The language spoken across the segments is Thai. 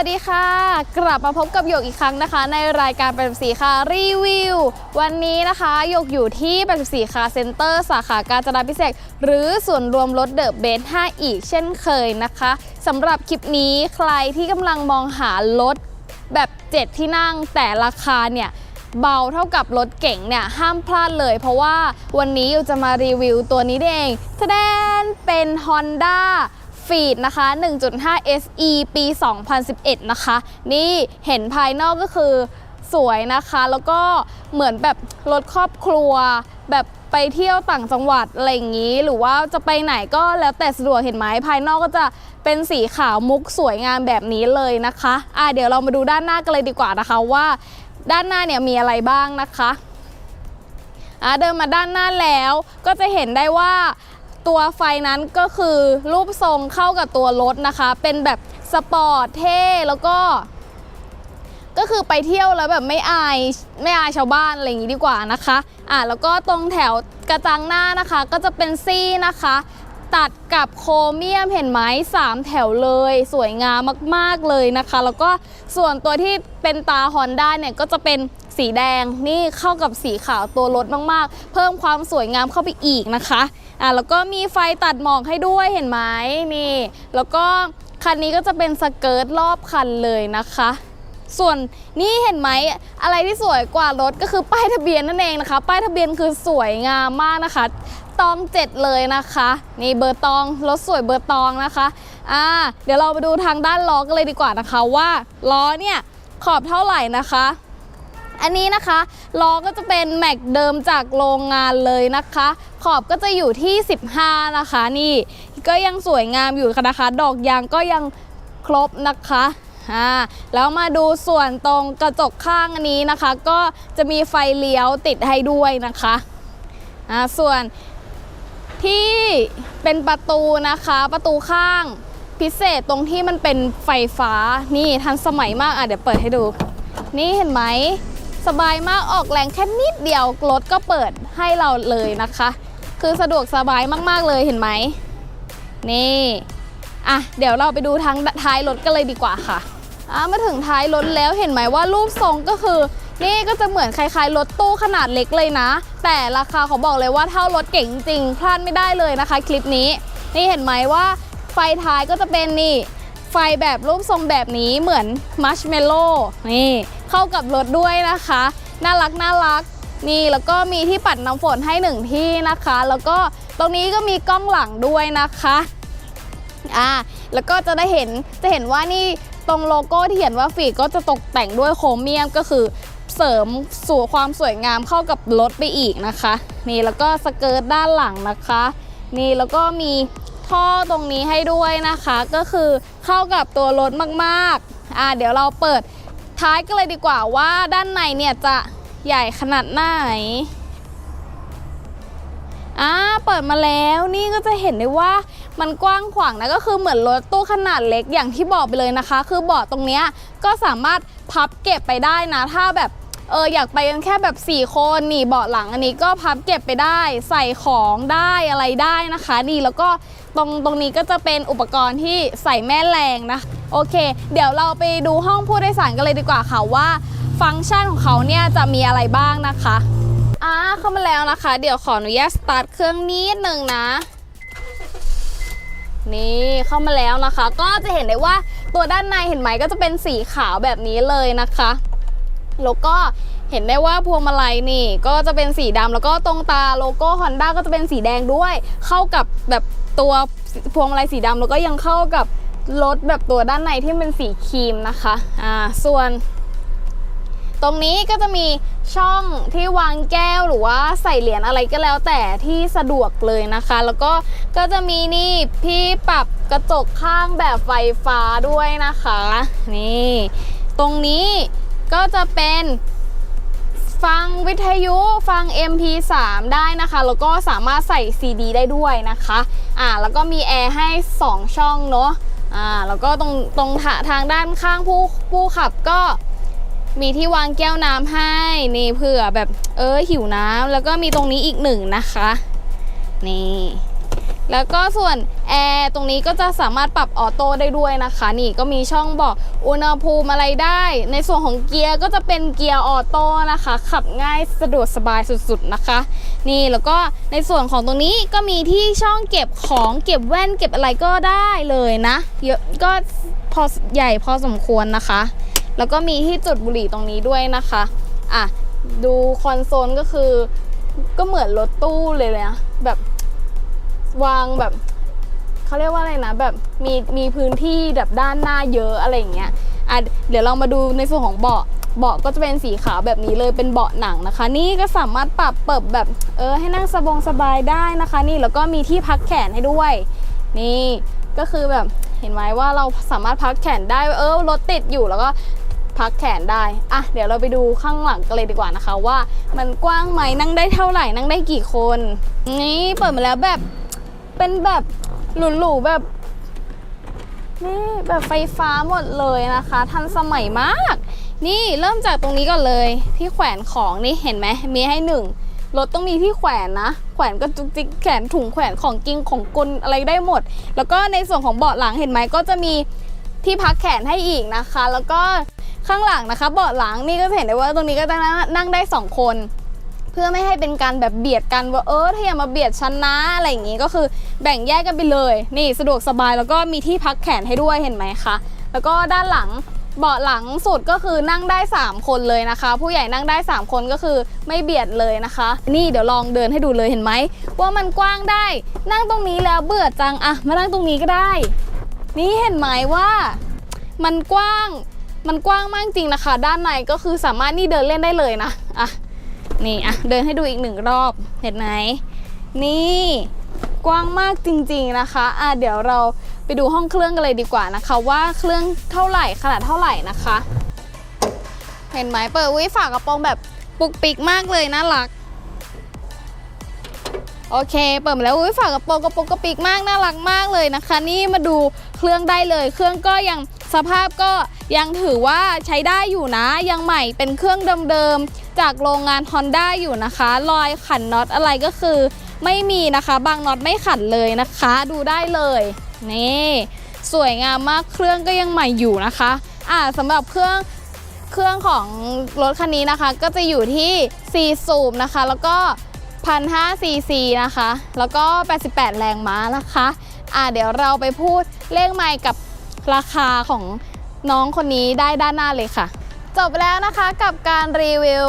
วัสดีค่ะ กลับมาพบกับหยกอีกครั้งนะคะ ในรายการ84ค่ะรีวิว วันนี้นะคะหยกอยู่ที่84ค่ะเซ็นเตอร์สาขาการจนาพิเศษหรือส่วนรวมรถเดอะเบน5อีกเช่นเคยนะคะสำหรับคลิปนี้ใครที่กำลังมองหารถแบบ 7 ที่นั่งแต่ราคาเนี่ยเบาเท่ากับรถเก๋งเนี่ยห้ามพลาดเลย เพราะว่าวันนี้อยู่จะมารีวิวตัวนี้เองแสดงเป็น Honda ฟีดนะคะ 1.5 SE ปี 2011 นะคะ นี่เห็นภายนอกก็คือสวยนะคะ แล้วก็เหมือนแบบรถครอบครัว แบบไปเที่ยวต่างจังหวัดอะไรอย่างนี้ หรือว่าจะไปไหนก็แล้วแต่สะดวกเห็นไหมภายนอกก็จะเป็นสีขาวมุกสวยงามแบบนี้เลยนะคะอะเดี๋ยวเรามาดูด้านหน้ากันเลยดีกว่านะคะว่า ด้านหน้าเนี่ยมีอะไรบ้างนะคะอะเดินมาด้านหน้าแล้วก็จะเห็นได้ว่า ตัวไฟนั้นก็คือรูปทรงเข้ากับตัวรถนะคะ เป็นแบบสปอร์ตเท่แล้วก็ ก็คือไปเที่ยวแล้วแบบไม่อายไม่อายชาวบ้านอะไรอย่างนี้ดีกว่านะคะ อะแล้วก็ตรงแถวกระจังหน้านะคะ ก็จะเป็นซี่นะคะ ตัดกับโครเมียมเห็นไหมสามแถวเลย สวยงามมาก ๆเลยนะคะ แล้วก็ส่วนตัวที่เป็นตา Honda เนี่ยก็จะเป็น สีแดงนี่เข้ากับสีขาวตัวรถมากๆ เพิ่มความสวยงามเข้าไปอีกนะคะอะแล้วก็มีไฟตัดหมอกให้ด้วยเห็นไหมนี่ แล้วก็คันนี้ก็จะเป็นสเกิร์ตรอบคันเลยนะคะส่วนนี่เห็นไหมอะไรที่สวยกว่ารถก็คือป้ายทะเบียนนั่นเองนะคะ ป้ายทะเบียนคือสวยงามมากนะคะ ตองเจ็ดเลยนะคะ นี่เบอร์ตองรถสวยเบอร์ตองนะคะอ่าเดี๋ยวเราไปดูทางด้านล้อกันเลยดีกว่านะคะว่าล้อเนี่ยขอบเท่าไหร่นะคะ อันนี้นะคะล้อก็จะเป็นแม็กเดิมจากโรงงานเลยนะคะ ขอบก็จะอยู่ที่ 15 นะคะ นี่ก็ยังสวยงามอยู่นะคะ ดอกยางก็ยังครบนะคะอ่าแล้วมาดูส่วนตรงกระจกข้างอันนี้นะคะ ก็จะมีไฟเลี้ยวติดให้ด้วยนะคะอ่าส่วนที่เป็นประตูนะคะประตูข้างพิเศษตรงที่มันเป็นไฟฟ้านี่ทันสมัยมากอะเดี๋ยวเปิดให้ดู นี่เห็นไหม สบายมากออกแรงแค่นิดเดียวรถก็เปิดให้เราเลยนะคะ คือสะดวกสบายมากๆเลยเห็นไหมนี่อะเดี๋ยวเราไปดูทางท้ายรถกันเลยดีกว่าค่ะอะมาถึงท้ายรถแล้วเห็นไหมว่ารูปทรงก็คือ นี่ก็จะเหมือนคล้ายๆรถตู้ขนาดเล็กเลยนะ แต่ราคาเขาบอกเลยว่าเท่ารถเก่งจริงพลาดไม่ได้เลยนะคะ คลิปนี้ นี่เห็นไหมว่าไฟท้ายก็จะเป็นนี่ไฟแบบรูปทรงแบบนี้เหมือนมัชเมลโล่นี่ เข้ากับรถด้วยนะคะ น่ารักน่ารักนี่แล้วก็มีที่ปัดน้ำฝนให้หนึ่งที่นะคะ แล้วก็ตรงนี้ก็มีกล้องหลังด้วยนะคะอ่าแล้วก็จะได้เห็นจะเห็นว่านี่ตรงโลโก้ที่เขียนว่าฟีก็จะตกแต่งด้วยโครเมียมก็คือเสริมสู่ความสวยงามเข้ากับรถไปอีกนะคะ นี่แล้วก็สเกิร์ตด้านหลังนะคะ นี่แล้วก็มีท่อตรงนี้ให้ด้วยนะคะ ก็คือเข้ากับตัวรถมากๆอ่าเดี๋ยวเราเปิด ท้ายกันเลยดีกว่าว่าด้านในเนี่ยจะใหญ่ขนาดไหนอ่าเปิดมาแล้วนี่ก็จะเห็นได้ว่ามันกว้างขวางนะก็คือเหมือนรถตู้ขนาดเล็กอย่างที่บอกไปเลยนะคะ คือเบาะตรงเนี้ยก็สามารถพับเก็บไปได้นะ ถ้าแบบเอออยากไปกันแค่แบบ 4 คนนี่เบาะหลังอันนี้ก็พับเก็บไปได้ ใส่ของได้อะไรได้นะคะ นี่แล้วก็ตรงตรงนี้ก็จะเป็นอุปกรณ์ที่ใส่แม่แรงนะ โอเค เดี๋ยวเราไปดูห้องผู้โดยสารกันเลยดีกว่าค่ะว่า ฟังก์ชันของเขาเนี่ยจะมีอะไรบ้างนะคะอ่าเข้ามาแล้วนะคะ เดี๋ยวขออนุญาตสตาร์ทเครื่องนิดนึงนะ นี่เข้ามาแล้วนะคะ ก็จะเห็นได้ว่าตัวด้านในเห็นไหมก็จะเป็นสีขาวแบบนี้เลยนะคะแล้วก็เห็นได้ว่าพวงมาลัยนี่ ก็จะเป็นสีดำแล้วก็ตรงตาโลโก้ Honda ก็จะเป็นสีแดงด้วย เข้ากับแบบตัวพวงมาลัยสีดำแล้วก็ยังเข้ากับ รถแบบตัวด้านในที่เป็นสีครีมนะคะอ่าส่วน ตรงนี้ก็จะมีช่องที่วางแก้วหรือว่าใส่เหรียญอะไรก็แล้วแต่ที่สะดวกเลยนะคะ แล้วก็ก็จะมีนี่พี่ปรับกระจกข้างแบบไฟฟ้าด้วยนะคะ นี่ ตรงนี้ก็จะเป็นฟังวิทยุฟัง MP3 ได้นะคะ แล้วก็สามารถใส่ CD ได้ด้วยนะคะ อ่า แล้วก็มีแอร์ให้ 2 ช่องเนาะ อ่าแล้วก็ตรงตรงทางด้านข้างผู้ผู้ขับก็มีที่วางแก้วน้ำให้นี่เผื่อแบบเออหิวน้ำแล้วก็มีตรงนี้อีกหนึ่งนะคะ นี่ แล้วก็ส่วนแอร์ตรงนี้ก็จะสามารถปรับออโต้ได้ด้วยนะคะ นี่ก็มีช่องบอกอุณหภูมิอะไรได้ ในส่วนของเกียร์ก็จะเป็นเกียร์ออโต้นะคะ ขับง่ายสะดวกสบายสุดๆนะคะ นี่แล้วก็ในส่วนของตรงนี้ก็มีที่ช่องเก็บของเก็บแว่นเก็บอะไรก็ได้เลยนะเยอะก็พอใหญ่พอสมควรนะคะ แล้วก็มีที่จุดบุหรี่ตรงนี้ด้วยนะคะอะดูคอนโซลก็คือก็เหมือนรถตู้เลยเลยนะแบบ วางแบบเขาเรียกว่าอะไรนะ แบบมีมีพื้นที่แบบด้านหน้าเยอะอะไรอย่างเงี้ยอะเดี๋ยวเรามาดูในส่วนของเบาะเบาะก็จะเป็นสีขาวแบบนี้เลยเป็นเบาะหนังนะคะ นี่ก็สามารถปรับเปิดแบบเออให้นั่งสบงสบายได้นะคะ นี่แล้วก็มีที่พักแขนให้ด้วย นี่ก็คือแบบเห็นไหมว่าเราสามารถพักแขนได้เออรถติดอยู่แล้วก็พักแขนได้อะเดี๋ยวเราไปดูข้างหลังกันเลยดีกว่านะคะ ว่ามันกว้างไหมนั่งได้เท่าไหร่นั่งได้กี่คน นี่เปิดมาแล้วแบบ เป็นแบบหรูๆแบบนี่แบบไฟฟ้าหมดเลยนะคะ ทันสมัยมาก นี่เริ่มจากตรงนี้ก่อนเลยที่แขวนของนี่เห็นไหมมีให้หนึ่งรถต้องมีที่แขวนนะ แขวนก็จุกจิกแขนถุงแขวนของกิงของกลอะไรได้หมด แล้วก็ในส่วนของเบาะหลังเห็นไหมก็จะมีที่พักแขนให้อีกนะคะ แล้วก็ข้างหลังนะคะ เบาะหลังนี่ก็จะเห็นได้ว่าตรงนี้ก็จะนั่งได้สองคน เพื่อไม่ให้เป็นการแบบเบียดกันว่าเออถ้าอย่ามาเบียดฉันนะอะไรอย่างงี้ก็คือแบ่งแยกกันไปเลย นี่สะดวกสบายแล้วก็มีที่พักแขนให้ด้วยเห็นไหมคะแล้วก็ด้านหลังเบาะหลังสุดก็คือนั่งได้ 3 คนเลยนะคะ ผู้ใหญ่นั่งได้ 3 คนก็คือไม่เบียดเลยนะคะ นี่เดี๋ยวลองเดินให้ดูเลยเห็นไหมว่ามันกว้างได้ นั่งตรงนี้แล้วเบื่อจังอะมานั่งตรงนี้ก็ได้ นี่เห็นไหมว่ามันกว้างมันกว้างมากจริงนะคะ ด้านในก็คือสามารถนี่เดินเล่นได้เลยนะอะ นี่อะเดินให้ดูอีกหนึ่งรอบเห็นไหมนี่กว้างมากจริงๆนะคะอะเดี๋ยวเราไปดูห้องเครื่องกันเลยดีกว่านะคะ ว่าเครื่องเท่าไหร่ขนาดเท่าไหร่นะคะ เห็นไหมเปิดวิฝากระโปรงแบบปุกปิกมากเลยน่ารักโอเค เปิดมาแล้วอุ้ยฝากระโปรงกระโปรงกระปิกมากน่ารักมากเลยนะคะ นี่มาดูเครื่องได้เลย เครื่องก็ยังสภาพก็ยังถือว่าใช้ได้อยู่นะ ยังใหม่เป็นเครื่องเดิมๆ จากโรงงาน Honda อยู่นะคะ รอยขันน็อตอะไรก็คือไม่มีนะคะ บางน็อตไม่ขันเลยนะคะ ดูได้เลยนี่สวยงามมากเครื่องก็ยังใหม่อยู่นะคะอ่าสำหรับเครื่องเครื่องของรถคันนี้นะคะ ก็จะอยู่ที่4สูบนะคะ แล้วก็1,500ซีซีนะคะ แล้วก็ 88 แรงม้านะคะอ่าเดี๋ยวเราไปพูดเลขไมค์กับราคาของน้องคนนี้ได้ด้านหน้าเลยค่ะ จบแล้วนะคะกับการรีวิว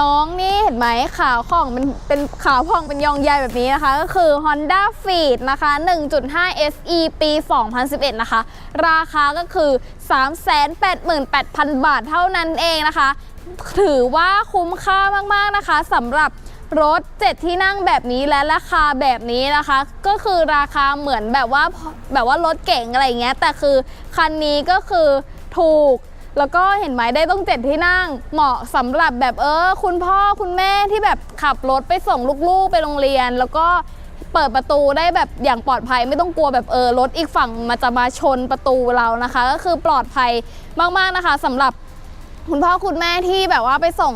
น้องนี่เห็นไหมขาวผ่องเป็นเป็นขาวผ่องเป็นยองใยแบบนี้นะคะ ก็คือ Honda Fit นะคะ 1.5 SE ปี 2011 นะคะ ราคาก็คือ 388,000 บาทเท่านั้นเองนะคะ ถือว่าคุ้มค่ามาก ๆ นะคะสำหรับรถ 7 ที่นั่งแบบนี้และราคาแบบนี้นะคะ ก็คือราคาเหมือนแบบว่าแบบว่ารถเก๋งอะไรเงี้ยแต่คือคันนี้ก็คือถูก แล้วก็เห็นไหมได้ต้องเจ็ดที่นั่ง เหมาะสำหรับแบบเออ คุณพ่อคุณแม่ที่แบบขับรถไปส่งลูกๆไปโรงเรียน แล้วก็เปิดประตูได้แบบอย่างปลอดภัยไม่ต้องกลัวแบบเออรถอีกฝั่งมันจะมาชนประตูเรานะคะ ก็คือปลอดภัยมากๆนะคะสำหรับคุณพ่อคุณแม่ที่แบบว่าไปส่ง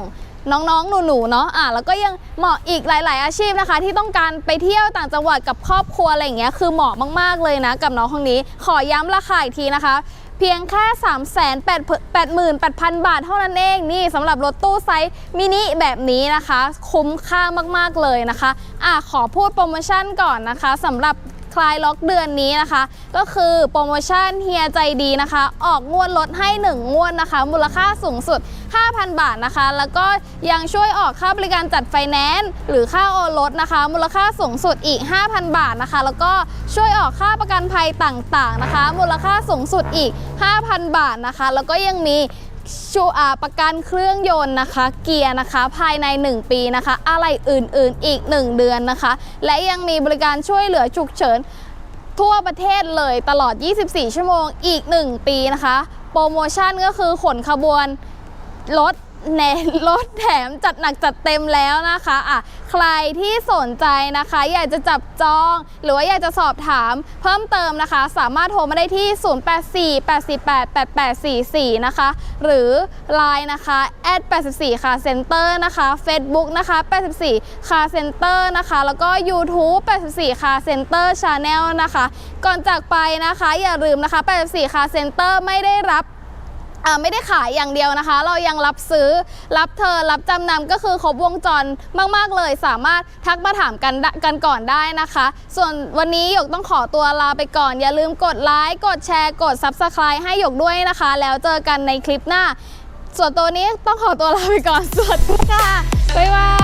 น้องๆ หนูๆ เนาะ อะ แล้วก็ยังเหมาะอีกหลาย ๆ อาชีพนะคะ ที่ต้องการไปเที่ยวต่างจังหวัดกับครอบครัวอะไรอย่างเงี้ย คือเหมาะมากๆ เลยนะ กับน้องคนนี้ ขอย้ำราคาอีกทีนะคะ เพียงแค่ 3 8 8 8 0 0 0บาทเท่านั้นเองนี่สำหรับรถตู้ไซส์มินิแบบนี้นะคะ คุ้มค่ามากๆเลยนะคะอะขอพูดโปรโมชั่นก่อนนะคะสำหรับ คลายล็อกเดือนนี้นะคะ ก็คือโปรโมชั่นเฮียใจดีนะคะ ออกงวดลดให้ 1 งวดนะคะ มูลค่าสูงสุด 5,000 บาทนะคะ แล้วก็ยังช่วยออกค่าบริการจัดไฟแนนซ์หรือค่าโอรถนะคะ มูลค่าสูงสุดอีก 5,000 บาทนะคะ แล้วก็ช่วยออกค่าประกันภัยต่างๆนะคะ มูลค่าสูงสุดอีก 5,000 บาทนะคะ แล้วก็ยังมี ชูอาประกันเครื่องยนต์นะคะ เกียร์นะคะภายใน 1 ปีนะคะ อะไรอื่นๆอีก 1 เดือนนะคะ และยังมีบริการช่วยเหลือฉุกเฉิน ทั่วประเทศเลยตลอด 24 ชั่วโมงอีก 1 ปีนะคะ โปรโมชั่นก็คือขนขบวนรถ ในรถแถมจัดหนักจัดเต็มแล้วนะคะอะใครที่สนใจนะคะ อยากจะจับจอง หรือว่าอยากจะสอบถามเพิ่มเติมนะคะ สามารถโทรมาได้ที่ 0848488844 นะคะ หรือ Line นะคะแอด84คาเซ็นเตอร์นะคะ Facebook นะคะ 84คาเซ็นเตอร์นะคะ แล้วก็ YouTube 84คาเซ็นเตอร์ชาแนลนะคะ ก่อนจากไปนะคะ อย่าลืมนะคะ 84คาเซ็นเตอร์ไม่ได้รับ ไม่ได้ขายอย่างเดียวนะคะ เรายังรับซื้อรับเธอรับจำนำก็คือครบวงจรมาก ๆ เลย สามารถทักมาถามกันกันก่อนได้นะคะ ส่วนวันนี้หยกต้องขอตัวลาไปก่อน อย่าลืมกดไลค์กดแชร์กด Subscribe ให้หยกด้วยนะคะ แล้วเจอกันในคลิปหน้า ส่วนตัวนี้ต้องขอตัวลาไปก่อนสวัสดีค่ะบ๊ายบาย